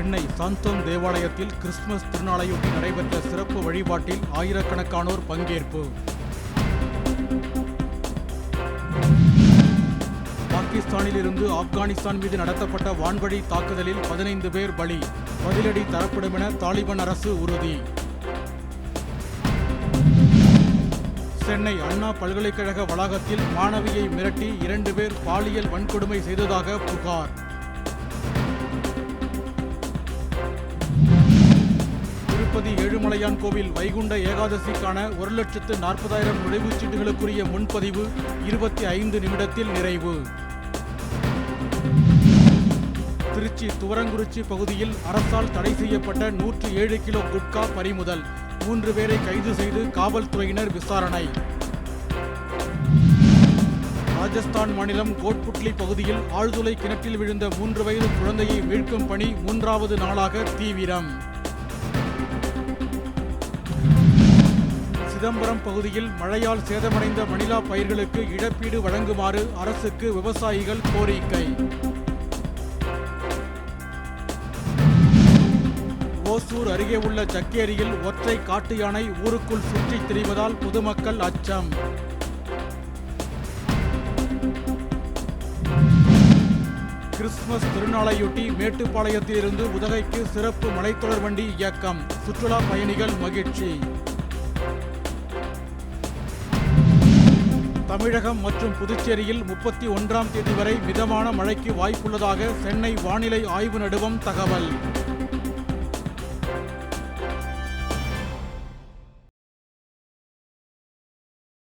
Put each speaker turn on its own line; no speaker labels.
சென்னை சாந்தோம் தேவாலயத்தில் கிறிஸ்துமஸ் திருநாளையொட்டி நடைபெற்ற சிறப்பு வழிபாட்டில் ஆயிரக்கணக்கானோர் பங்கேற்பு. பாகிஸ்தானில் இருந்து ஆப்கானிஸ்தான் மீது நடத்தப்பட்ட வான்வழி தாக்குதலில் பதினைந்து பேர் பலி பதிலடி தரப்படும் என தாலிபான் அரசு உறுதி. சென்னை அண்ணா பல்கலைக்கழக வளாகத்தில் மாணவியை மிரட்டி இரண்டு பேர் பாலியல் வன்கொடுமை செய்ததாக புகார். திருப்பதி ஏழுமலையான் கோவில் வைகுண்ட ஏகாதசிக்கான ஒரு லட்சத்து நாற்பதாயிரம் நுழைவுச் சீட்டுகளுக்குரிய முன்பதிவு இருபத்தி ஐந்து நிமிடத்தில் நிறைவு. திருச்சி துவரங்குறிச்சி பகுதியில் அரசால் தடை செய்யப்பட்ட நூற்று ஏழு கிலோ குட்கா பறிமுதல். மூன்று பேரை கைது செய்து காவல்துறையினர் விசாரணை. ராஜஸ்தான் மாநிலம் கோட்புட்லி பகுதியில் ஆழ்துளை கிணற்றில் விழுந்த மூன்று வயது குழந்தையை மீட்கும் பணி மூன்றாவது நாளாக தீவிரம். சிதம்பரம் பகுதியில் மழையால் சேதமடைந்த மணிலா பயிர்களுக்கு இழப்பீடு வழங்குமாறு அரசுக்கு விவசாயிகள் கோரிக்கை. ஓசூர் அருகே உள்ள ஜக்கேரியில் ஒற்றை காட்டு யானை ஊருக்குள் சுற்றித் திரிவதால் பொதுமக்கள் அச்சம். கிறிஸ்துமஸ் திருநாளையொட்டி மேட்டுப்பாளையத்திலிருந்து உதகைக்கு சிறப்பு மலைத்தொடர் வண்டி இயக்கம். சுற்றுலா பயணிகள் மகிழ்ச்சி. தமிழகம் மற்றும் புதுச்சேரியில் முப்பத்தி ஒன்றாம் தேதி வரை மிதமான மழைக்கு வாய்ப்புள்ளதாக சென்னை வானிலை ஆய்வு நடுவம் தகவல்.